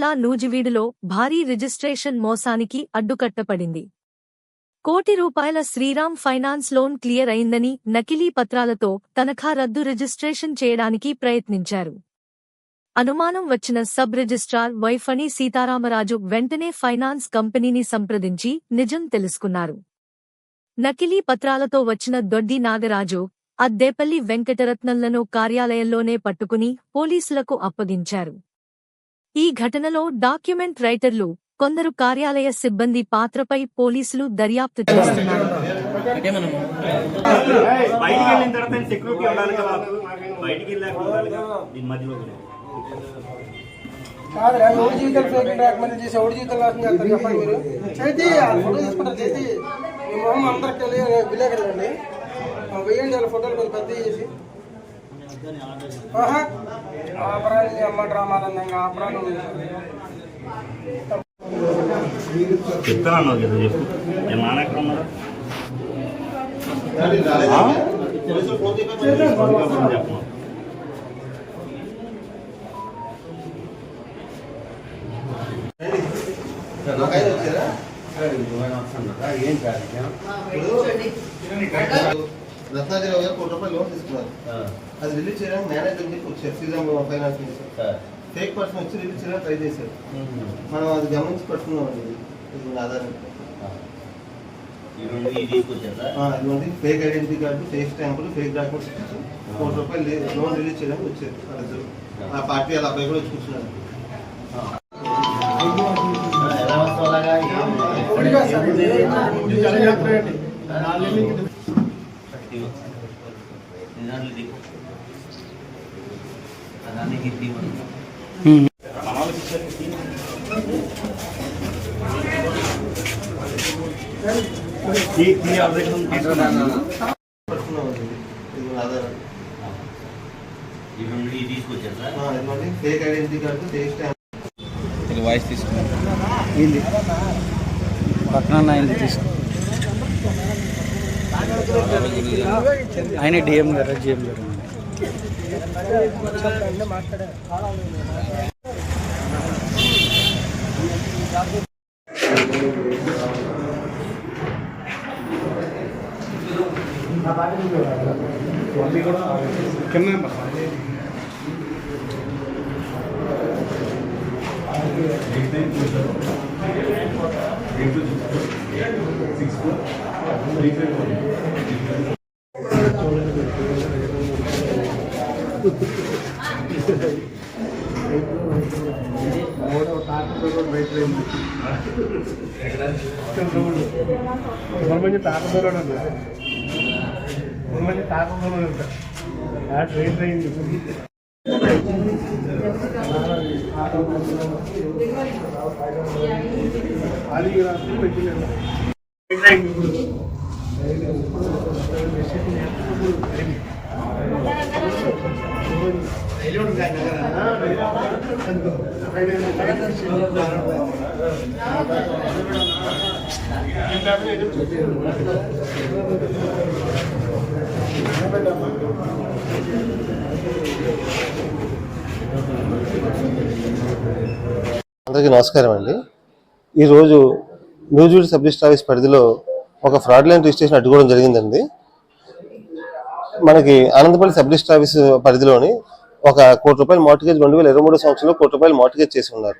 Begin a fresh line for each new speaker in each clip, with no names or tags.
జిల్లా నూజివీడులో భారీ రిజిస్ట్రేషన్ మోసానికి అడ్డుకట్టపడింది కోటి రూపాయల శ్రీరామ్ ఫైనాన్స్ లోన్ క్లియర్ అయిందని నకిలీ పత్రాలతో తనఖా రద్దు రిజిస్ట్రేషన్ చేయడానికి ప్రయత్నించారు. అనుమానం వచ్చిన సబ్ రిజిస్ట్రార్ వైఫణి సీతారామరాజు వెంటనే ఫైనాన్స్ కంపెనీని సంప్రదించి నిజం తెలుసుకున్నారు. నకిలీ పత్రాలతో వచ్చిన దొడ్డి నాగరాజు అద్దేపల్లి వెంకటరత్నంలను కార్యాలయంలోనే పట్టుకుని పోలీసులకు అప్పగించారు. ఈ ఘటనలో డాక్యుమెంట్ రైటర్లు కొందరు కార్యాలయ సిబ్బంది పాత్రపై పోలీసులు దర్యాప్తు చేస్తున్నారు.
విలేకరులండి. వాళ్ళ ఫోటోలు కొంచెం పెద్ద చేసి. ఆహా. ఆపరాన్ని అమ్మ డ్రామాలందంగా ఆపరాన్ని
చెప్తాను కదా చెప్పు. నేను
రత్నాజరావు గారు కోటి రూపాయలు లోన్ తీసుకున్నారు. అది రిలీజ్ చేయడానికి మేనేజర్ చెప్పి వచ్చారు శ్రీరామ్ ఫైనాన్స్ నుంచి ఫేక్ పర్సన్ వచ్చి రిలీజ్ చేయడానికి ట్రై చేశారు. మనం అది గమనించి పట్టుకున్నాం అండి. ఇది. ఇది నా ఆధారం ఫేక్ ఐడెంటిటీ కార్డు ఫేక్ స్టాంపులు ఫేక్ డాక్యుమెంట్స్ కోటి రూపాయలు లోన్ రిలీజ్ చేయడానికి వచ్చారు ఆ. పార్టీ వాళ్ళ అబ్బాయి కూడా వచ్చి కూర్చున్నారు.
సార్ ఇది.
తీసుకున్నాను.
ఇది
వాయిస్ తీసుకున్నాం ఏంది? పక్కన ఆయన తీసుకు. ఆయన డిఎం గారు జిఎం గారు.
మంచి తాకదూరం ఉంటారు మంచి తాకదూరం ఉంటారు ట్రైన్ ట్రైన్ అది
అందరికీ నమస్కారం అండి. ఈరోజు న్యూజివీడ్ సబ్ డిస్ట్రిక్ట్ ఆఫీస్ పరిధిలో ఒక ఫ్రాడ్ లైన్ రిజిస్ట్రేషన్ అడ్డుకోవడం జరిగిందండి. మనకి ఆనందపల్లి సబ్ ఆఫీస్ పరిధిలోని ఒక కోటి రూపాయలు మార్టిగేజ్ రెండు వేల ఇరవై మూడు సంవత్సరంలో కోటి రూపాయలు మార్టిగేజ్ చేసి ఉన్నారు.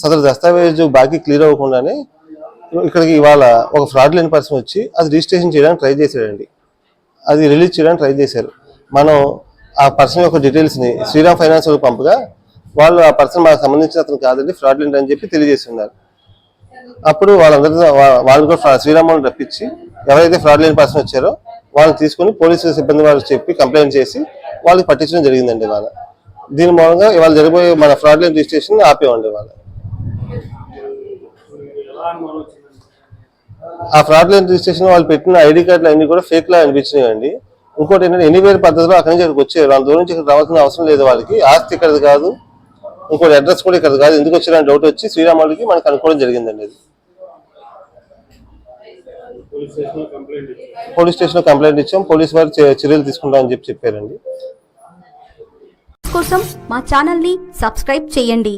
సదరు దస్తావేజు బాకీ క్లియర్ అవ్వకుండానే ఇక్కడికి ఇవాళ ఒక ఫ్రాడ్ లేని పర్సన్ వచ్చి అది రిజిస్ట్రేషన్ చేయడానికి ట్రై చేశాడండి. అది రిలీజ్ చేయడానికి ట్రై చేశారు. మనం ఆ పర్సన్ యొక్క డీటెయిల్స్ని శ్రీరామ్ ఫైనాన్స్ వాళ్ళకి పంపగా వాళ్ళు ఆ పర్సన్ మాకు సంబంధించిన అతను కాదండి ఫ్రాడ్ లేంట్ అని చెప్పి తెలియజేస్తున్నారు. అప్పుడు వాళ్ళందరితో వాళ్ళు కూడా శ్రీరామ్ని రప్పించి ఎవరైతే ఫ్రాడ్ లేని పర్సన్ వచ్చారో వాళ్ళని తీసుకొని పోలీసు సిబ్బంది వాళ్ళు చెప్పి కంప్లైంట్ చేసి వాళ్ళకి పట్టించడం జరిగిందండి ఇవాళ. దీని మూలంగా ఇవాళ జరిగిపోయే మన ఫ్రాడ్ లైన్ రిజిస్ట్రేషన్ ఆపేవండి ఇవాళ. ఆ ఫ్రాడ్ లైన్ రిజిస్ట్రేషన్ వాళ్ళు పెట్టిన ఐడి కార్డులు అన్ని కూడా ఫేక్ లా అనిపించినాయండి. ఇంకోటి ఏంటంటే ఎనీవేర్ పద్ధతిలో అక్కడి నుంచి ఇక్కడికి వచ్చారు? వాళ్ళ దూరం నుంచి ఇక్కడ రావాల్సిన అవసరం లేదు వాళ్ళకి. ఆస్తి ఇక్కడది కాదు. ఇంకోటి అడ్రస్ కూడా ఇక్కడ కాదు. ఎందుకు వచ్చారని డౌట్ వచ్చి శ్రీరాముడికి మనకు అనుకోవడం జరిగిందండి అది. పోలీస్ స్టేషన్ కంప్లైంట్ ఇచ్చాం. పోలీస్ వారు చర్యలు తీసుకుంటామని చెప్పి చెప్పారండి.
కోసం మా ఛానల్ని సబ్స్క్రైబ్ చేయండి.